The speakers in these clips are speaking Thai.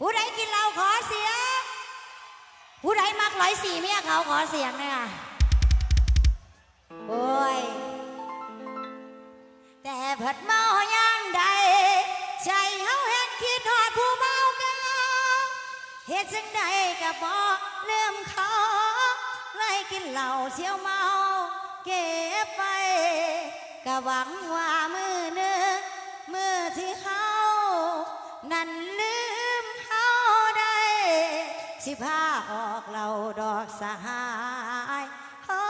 ผู้ใดกินเหล้าขอเสียง ผู้ใดมักร้อยสี่เมียเขาขอเสียงเนี่ยโอ้ย แต่เผัดเมาย่างใด ใจเฮาเห็นคิดหอดผู้เมาเก่าเหตุจังใดก็บอกเลื่อมเขาไล่กินเหล้าเสียวเมา เก็บไปก็หวังว่ามือนึ่งมือที่เฮานั้นลื สิพาออกเราดอกสหายโอ้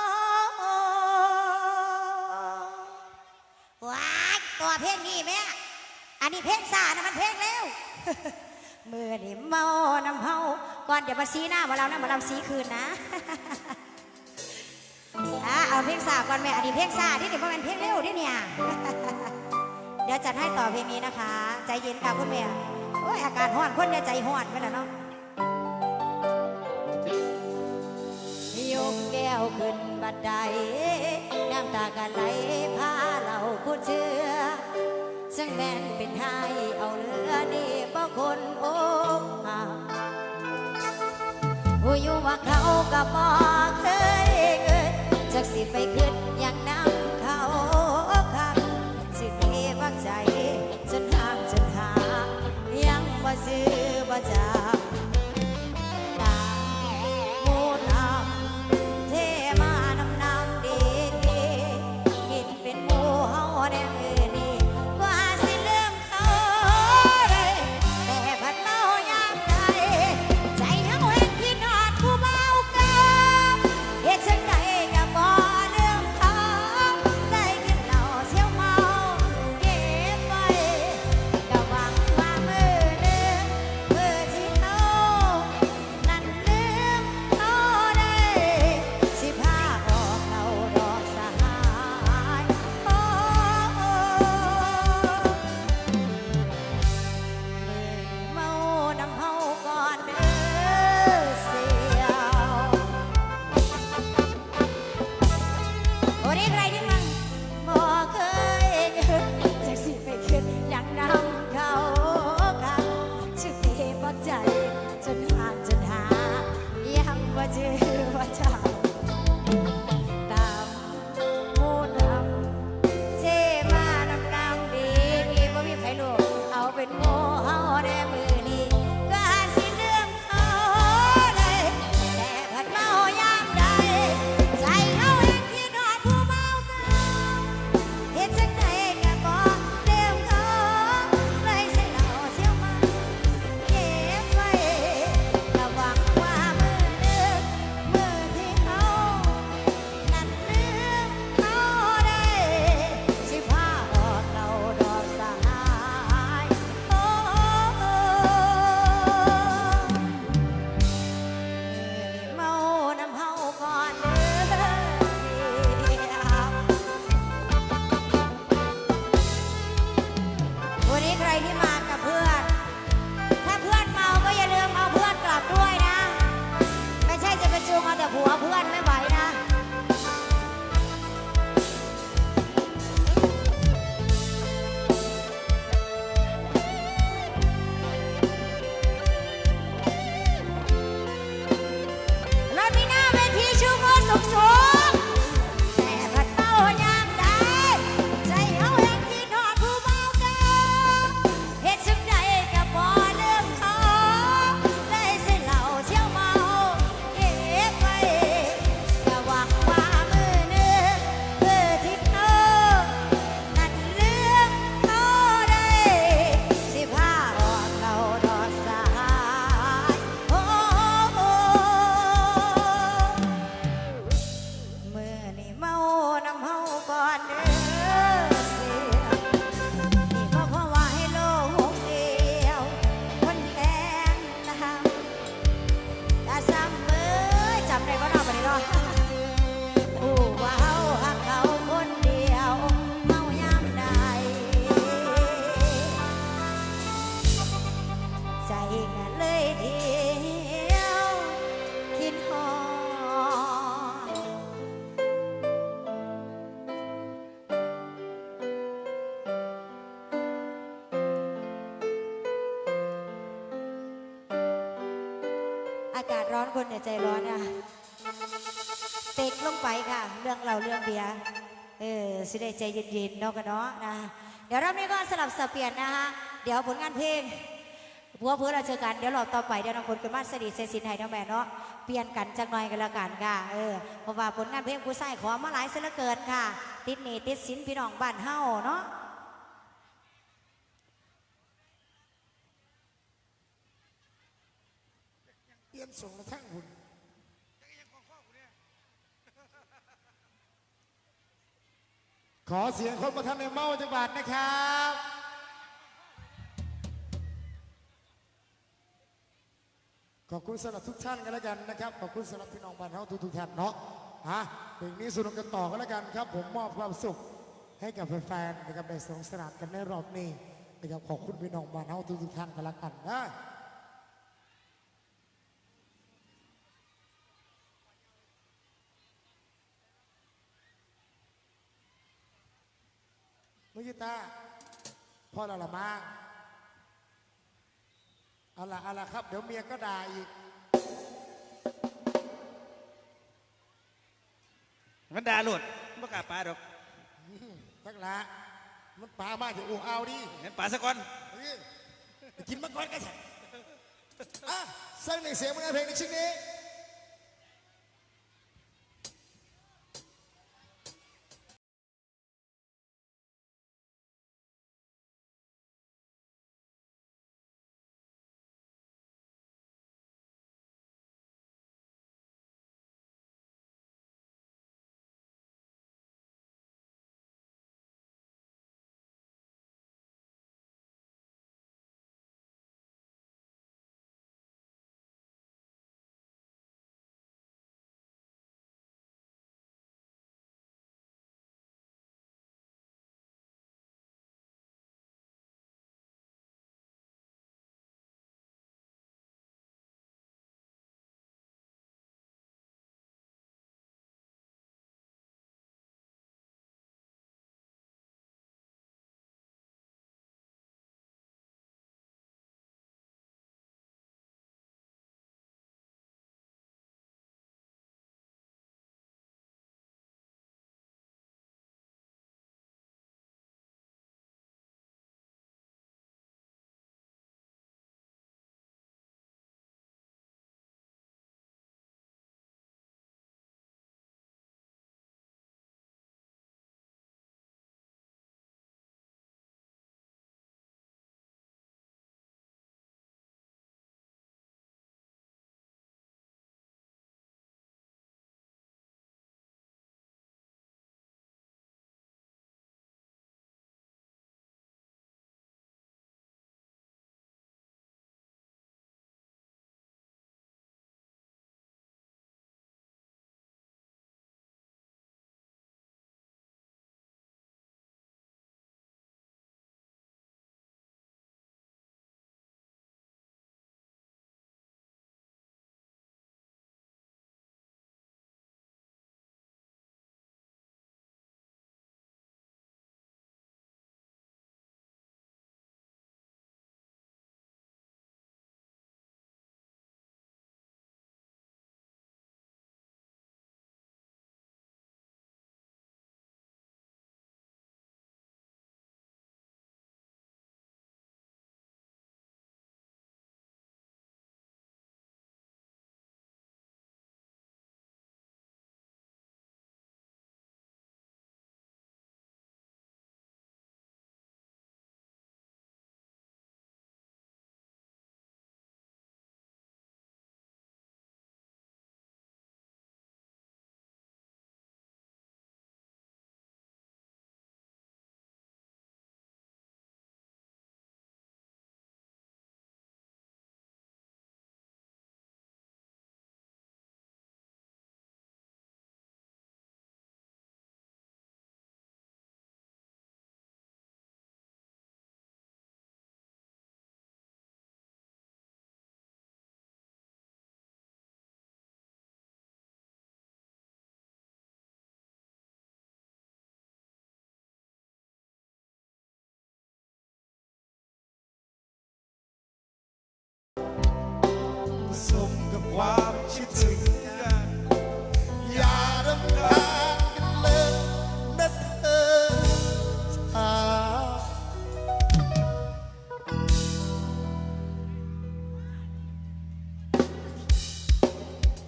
ว้ายตัวเพลงนี้แม่อันนี้เพลงสานะมันเพลงเร็วมือนี่เมาน้ำเฮาก่อนเดี๋ยวมาซีหน้ามาเรานะมาเราซีคืนนะอะเอาเพลงสาก่อนแม่อันนี้เพลงสาที่เดี๋ยวมันเพลงเร็วที่เนี่ยเดี๋ยวจัดให้ต่อเพลงนี้นะคะ ใจเย็นค่ะคุณแม่โอ้ยอาการห้อนคนเนี่ยใจห้อนไปแล้วเนาะ ขึ้นบัดใดน้ำตากันไหลพาเราคู่เชื่อ ซึ่งแม่นเป็นไทยเอาเรือนี่บ่คนโอ้มาผู้อยู่ว่าเขาก็บอกเคยเกิดจากสิไปขึ้นอย่างน้ำเขาคักสิเทวักใจจนห่างจนหายังบ่ซื้อบ่จา ว่าเจอ วัน เรื่องเบียร์เออสิได้ใจเย็นๆเนาะกันเนาะนะเดี๋ยวรอบนี้ก็สลับสับเปลี่ยนนะคะเดี๋ยวผลงานเพลงพัวเพื่อเราเจอกันเดี๋ยวรอบต่อไปเดี๋ยวน้องคนกันมาสดีเซซินไทยน้องแม่เนาะเปลี่ยนกันจักหน่อยกันล้วกันค่ะเออเพราะว่าผลงานเพลงผู้ใส่ขอมาหลายเสียเหลือเกินค่ะ ติดหนีติดสินพี่น้องบ้านเฮาเนาะเตรียมส่งทั่งหุ่น ขอเสียงคนประทันในเมาจังหวัดนะครับ ขอบคุณสำหรับทุกท่านกันแล้วกันนะครับ ขอบคุณสำหรับพี่น้องบ้านเฮาทุกๆท่านเนาะฮะเพลงนี้สนุกกันต่อกันแล้วกันครับ ผมมอบความสุขให้กับแฟนๆนะครับในสนุกสนานกันในรอบนี้นะครับขอบคุณพี่น้องบ้านเฮาทุกๆท่านกันแล้วกันนะ มุยิตาพ่อเราละมาเอาละเอาละครับ เดี๋ยวเมียก็ด่าอีก มันด่าหลุดไม่กล้าปลาดอกทักละมันป่ามากจะอูเอาดิงั้นปลาซะก่อนเฮ้ยไปกินมังกรกันสิอะสร้างหนึ่งเสียงมันเพลงในชิ้นนี้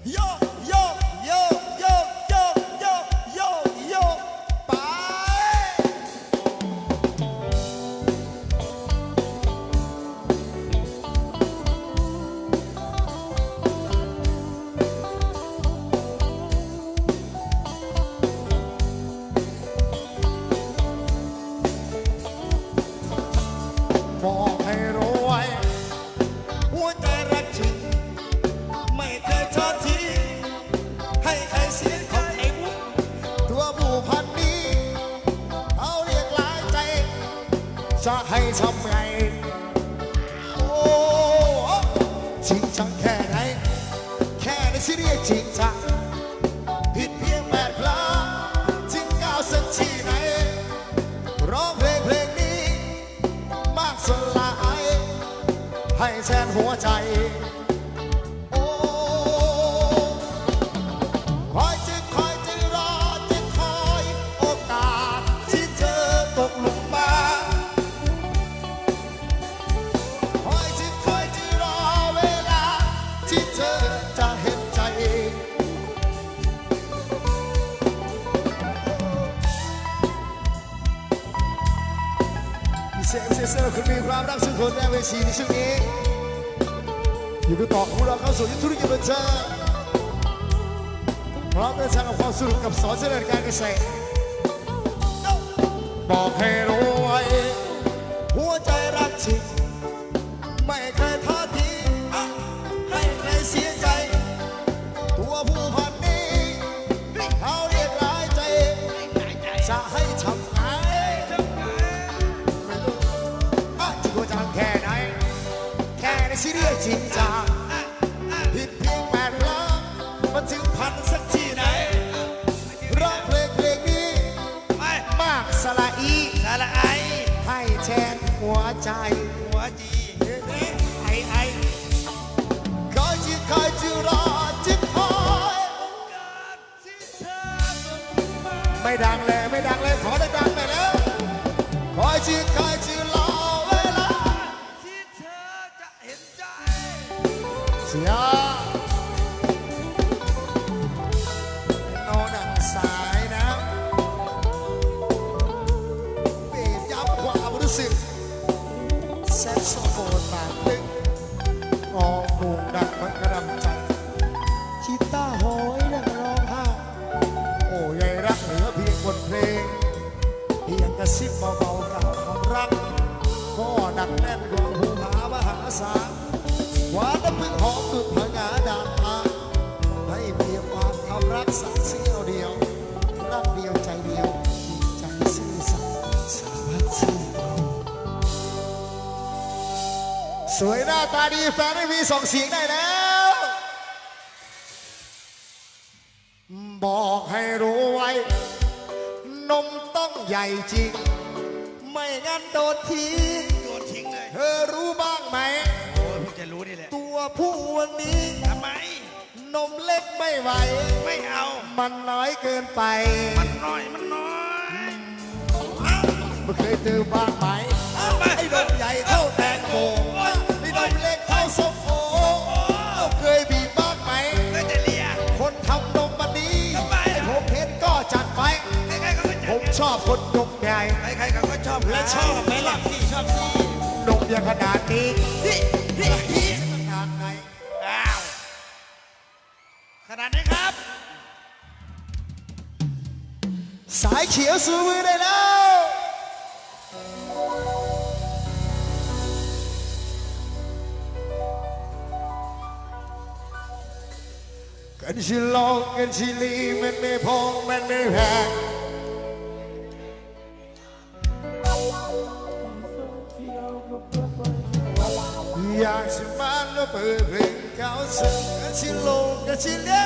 Yo. ให้แทนหัวใจ โอ้คอยจะคอยจะรอจะคอยโอกาสที่เธอตกหลุมมาคอยจะคอยจะรอเวลาที่เธอจะเห็นใจเศษพิเศษสำหรับคุณมีความรักสุดคนในเวทีในช่วงนี้อยู่น อของเราเข้าสู่ยุทธธุรกิจบันเทิงพร้อมเดินทางกับความสนุกกับสอนเจริญการเกษตรบอกให้รู้ไว้หัวใจรักจริงไม่เคยท้อทิ้งให้ใครเสียใจ ตัวผู้พันนี้เขาเรียกหลายใจจะให้ หัวใจหัวจีไอไอคอยจะคอยจะรอจะคอยไม่ดังเลยไม่ดังเลยขอได้ ส่งเสียงได้แล้ว บอกให้รู้ไว้ นมต้องใหญ่จริง ไม่งั้นโดนทิ้งโยนทิ้งเลย เธอรู้บ้างไหม โอ้ยเพิ่งจะรู้นี่แหละ ตัวผู้วันนี้ ทำไม นมเล็กไม่ไหว ไม่เอา มันน้อยเกินไป มันน้อย มันน้อยไม่เคยเจอบ้างไหม ชอบคนนมใหญ่ใครๆเขาก็ชอบและชอบไหมล่ะพี่ชอบพี่นมอย่างขนาดนี้พี่พี่พี่ขนาดไหนอ้าวขนาดนี้ครับ สายเขียวสูมือได้แล้ว กันชิลองกันชิลีมันไม่พองมันไม่แพง เปิดเพลงเขาสึงกันชิลงกันชิลี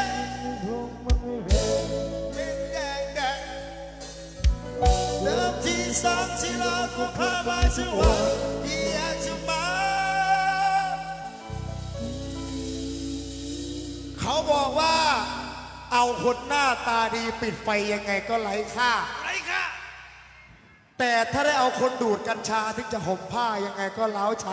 เป็นแดงแดงเริ่มที่สามที่เราคุกคามาสิว่าอยากจะมาบอกว่าเอาคนหน้าตาดีปิดไฟยังไงก็ไร้ค่า ไรค่ะ แต่ถ้าได้เอาคนดูดกัญชาถึงจะห่มผ้ายังไงก็เล้าใจ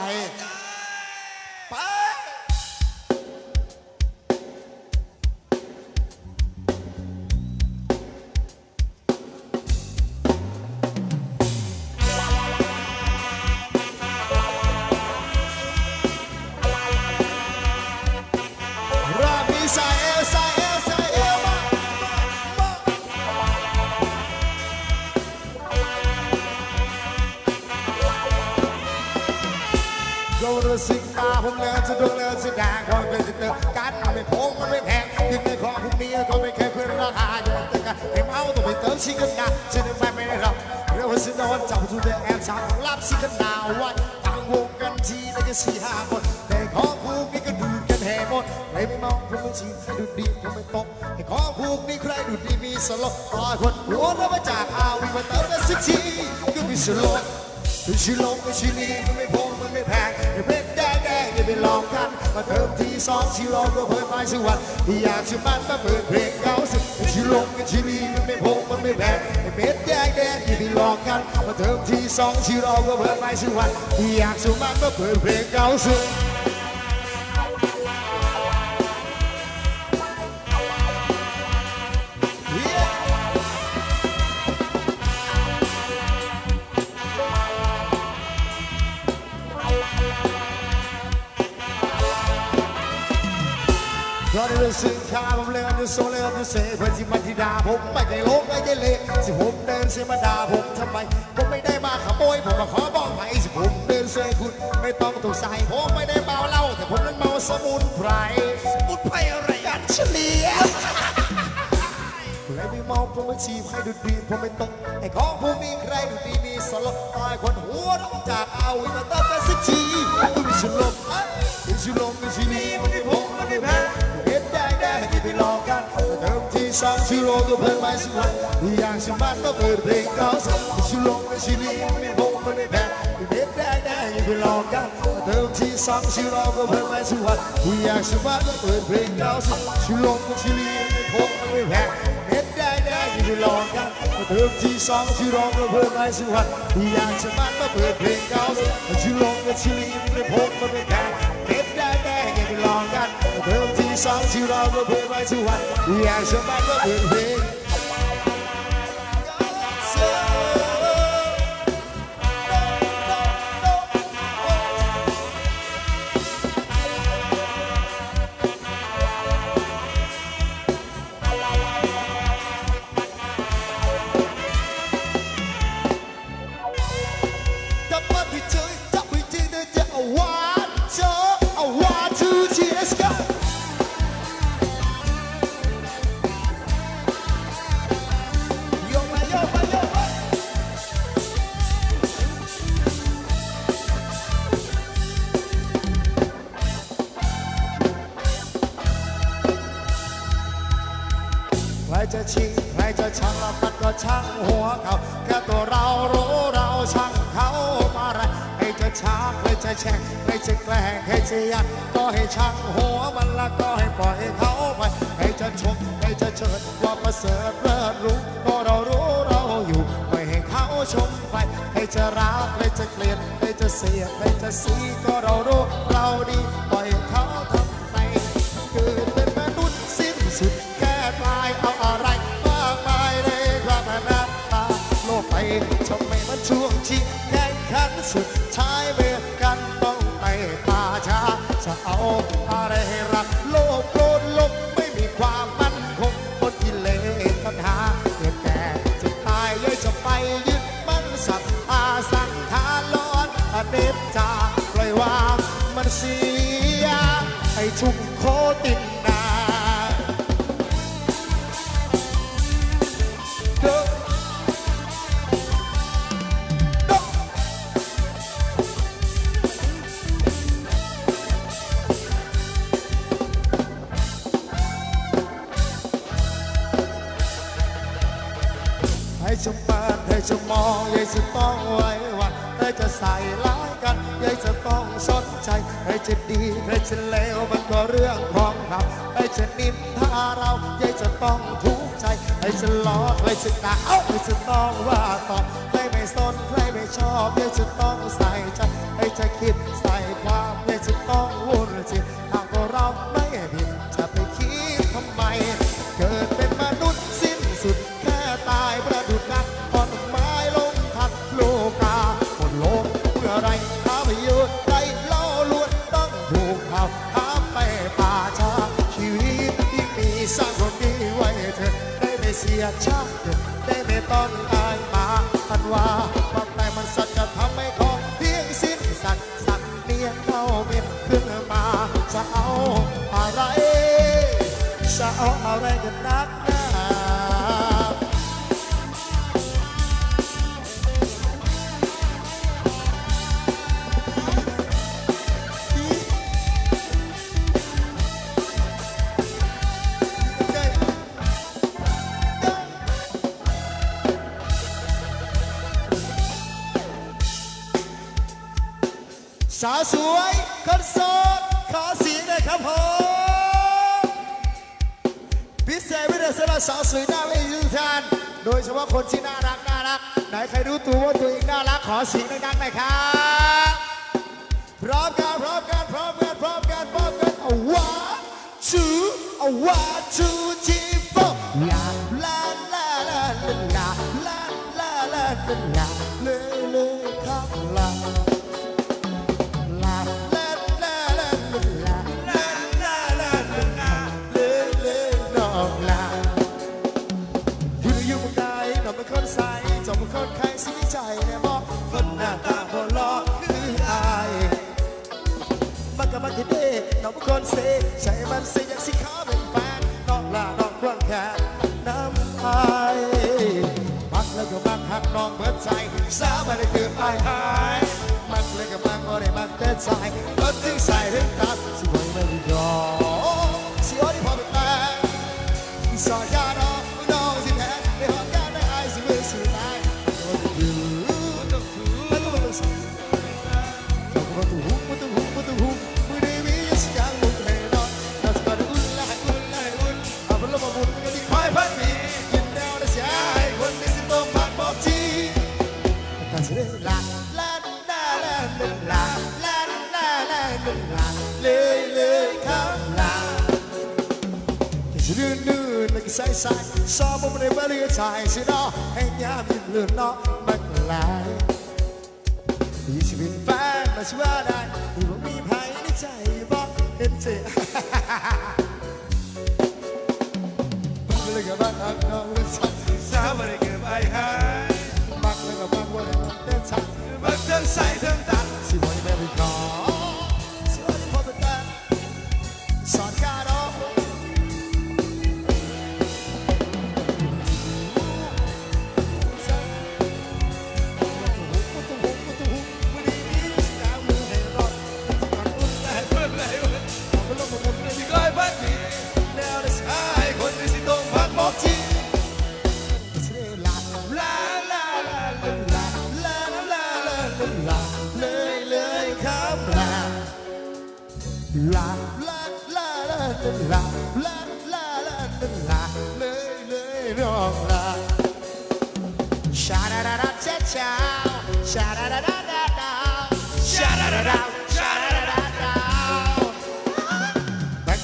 ผมเรือจะดวงเรือจะดางความเป็นจะเติมกันมันไม่พงมันไม่แพงยิ่งในของพวกนี้ก็ไม่แค่เพื่อนราคาอยู่ตึกกันให้เมาต้องไปเติมชิกันนาฉันไม่ไม่ได้รับเรือว่าสินอนจับทุเดือนแอบสาวรับสิกันนาไว้ต่างวงกันทีได้กันสี่ห้าคนแต่ของพวกนี้ก็ดูกันแห่หมดใครไม่เมาผมไม่ชิใครดูดีผมไม่ตกไอ้ของพวกนี้ใครดูดีมีสโลต่อยคนหัวเรามาจากอาวีมาเติมกันสักทีก็มีสโลถึงชิลงก็ชิลีมันไม่พงมันไม่แพงไอ้เพชรแดง แดงอย่าไปลองกัน มาเติมทีสองชิลงก็เพิ่มไปสักวันที่อยากชิมันมาเปิดเพลงเก่าสิชิลงกับชิลีมันไม่พงมันไม่แพงไอเม็ดแดงแดงที่ไปลองกัน มาเติมทีสองชิลงก็เพิ่มไปสักวันที่อยากชิมันมาเปิดเพลงเก่าสิ ผมเลยจะโซเลยจะเสเพื่อนที่มาที่ด่าผมไม่เคยลงไม่เคยเละสิผมเดินเสมาดาผมทำไมผมไม่ได้มาขโมยผมมาขอบอกไปสิผมเดินเสคุณไม่ต้องตกใจผมไม่ได้เมาเหล้าแต่ผมนั้นเมาสมุนไพรมุดไปอะไรกันเฉลี่ยใครไม่เมาผมไม่ชีพให้ดูดีผมไม่ตกไอ้ของผมมีใครดูดีมีสลบตายคนหัวร้อนจากเอาอีมาเติมกันสักทีคุณชิลมคุณชิลมคุณชิลีมันไม่พงมันไม่แพ้ เห็นได้ได้ที่ไปลองกันเติมที่สองชิโร่ก็เพิ่มมาสิวันอย่างสมัติก็เปิดเพลงเก่าสักชิลมคุณชิลีมันไม่พงไม่แพ้เห็นได้ได้ที่ไปลองกันเติมที่สองชิโร่ก็เพิ่มมาสิวันอย่างสมัติก็เปิดเพลงเก่าสักชิลมคุณชิลีมันไม่พงไม่แพ้เห็นได้ได้ที่ไปลองกันเติมที่สองชิโร่ก็เพิ่มมาสิวันอย่างสมัติก็เปิดเพลงเก่าสักชิลมคุณชิลีมันไม่พงไม่แพ้เติมที่สองชิโร่ก็เพิ่ม ช่างหัวมันละก็ให้ปล่อยเขาไปใครจะชมใครจะเชิญว่าประเสริฐเลิศรู้ก็เรารู้เราอยู่ไม่ให้เขาชมไปใครจะรักใครจะเกลียดใครจะเสียใครจะสีก็เรารู้เราดีปล่อยเขาทำไปเกิดเป็นมนุษย์สิ้นสุดแค่ตายเอาอะไรมากมายในความอนัตตาโลกไปทำไมมันช่วงชิงแข่งขันสุดท้ายเวะเอาอะไรให้รักโลกโกรธลบไม่มีความมั่นคงบนกิเลสปัญหาเกิดแก่จะตายเยอะจะไปยึดมั่นศรัทธาสังขารร้อนอเนจจาปล่อยวางมันเสียให้ชุมโคติน จะมองยายจะต้องไว้วันให้จะใส่ร้ายกันยายจะต้องสนใจใครจะดีใครจะเลวมันก็เรื่องของเขาใครจะนินทาเราใครจะต้องทุกข์ใจใครจะล้อใครจะด่าเอ้าใครจะต้องว่าต่อใครไม่สนใครไม่ชอบใครจะต้องใส่ใจใครจะคิดใส่ความใครจะต้องวุ่นจิตหากว่าเราไม่ คนดีไว้เธอ ได้ไม่เสียชาติได้ไม่ต้องอายมาพันว่าความตายมันสัจจะทำให้ของเพียงสิ้นสัตว์สัตว์เนียนเข้าเมียขึ้นมาจะเอาอะไรจะเอาอะไรกันนักหนา สาวสวยคนโสดขอสีหน่อยครับผมพิเศษพิเศษสำหรับสาวสวยหน้าเวทีกท่านโดยเฉพาะคนที่น่ารักน่ารัก ไหนใครรู้ตัวว่าตัวเองน่ารักขอเสียงดังๆหน่อยครับพร้อมกันพร้อมกันพร้อมกันพร้อมกันพร้อมกันเอา one two เอา one two three four ลาลาลาลาลาลาลาลาลา เด้น้องเป็นคนเซใช่มันเซอยากสิขอเป็นแฟนนอกลานอกกว้างแค่น้ำอายมักแล้วก็มักหักน้องเบิดใจสาวไม่ได้คืออายหายมักเลยก็บมักก็ได้มักแต่ใจก็ถึงใส่ถึงตัดสิว นเนาะมันลายยี่สิบเป็นแฟนมาช่วยได้ที่ผมมีภัยในใจบอกเห็นเจมันเลยกับบ้านอักน้องรู้สักสาวไม่ได้เก็บไอ้หายมักเลยกับบ้านว่าได้มันเต้นชักบักเทิงใส่เทิงตัดสิวัน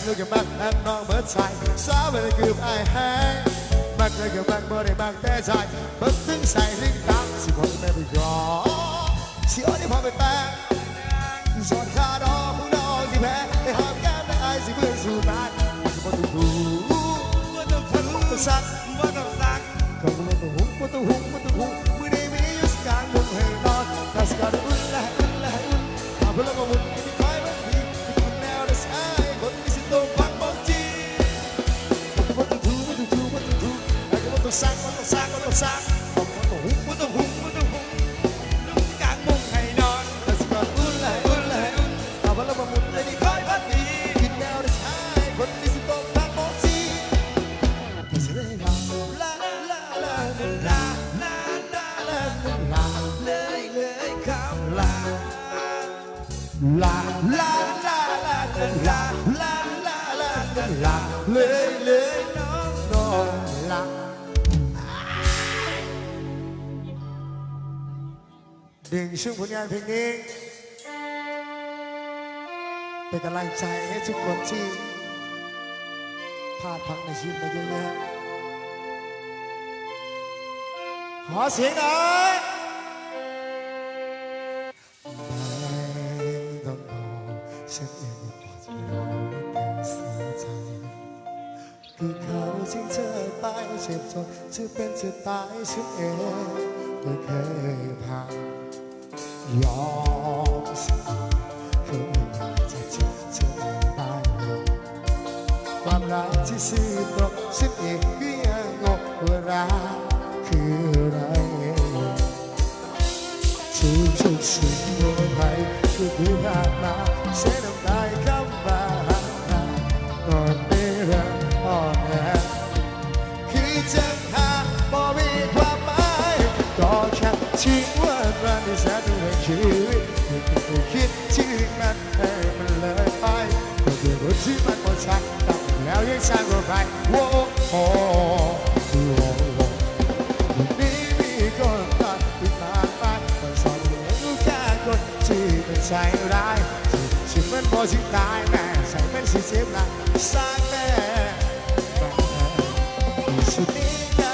บักเกับบักนั่งน้องเบิดใจสาวเลยคือไอ้แห้งบักเลยกับบักบ่ได้บักแต่ใจเบิดถึงใส่ถึงตามสิคนไม่ไปยอสิอันนี้พอไปแปลงสอนขาดอกผู้น้องสิแพ้ไปหอมแก้มและอายสิเพื่อนสู่ตายก็บ่ต้องหูว่าต้องถูสักว่าต้องสักก็บ่ต้องหูบ่ต้องหูบ่ต้องหูมือนี้มีอยู่สักการมุนให้นอนถ้าสกัดอุ่นละอุ่นละอุ่นเอาพลังมามุน los sacos, los sacos, los. ดึงช่งผลงานเพลงนี้ เป็นกำลังใจให้ทุกคนที่พลาดพังในชีวิตมาเยอะแยะขอเสียงหน่อยไม่ต้องบอกฉันเองก็พอจะรู้ว่าเธอเสียใจคือเขาทิ้งเธอไปเจ็บจนจะเป็นจะตายฉันเองก็เคยผ่าน ยอมสิคือไม่จะเจ็บเธอได้ความรักที่ซื่อตรงฉันเอก็ยังงงว่ารักคืออะไรทุกทุกสิ่ง แล้วยังสร้างว่าไปโว้โหโว้โหวันนี้มีคนตายที่มากมายแต่สอนให้รู้แค่คนที่เป็นใจร้ายที่มันบ่ถึงตายแม่ใส่เป็นสีเจ็บหนักสร้างแม่สุดนี้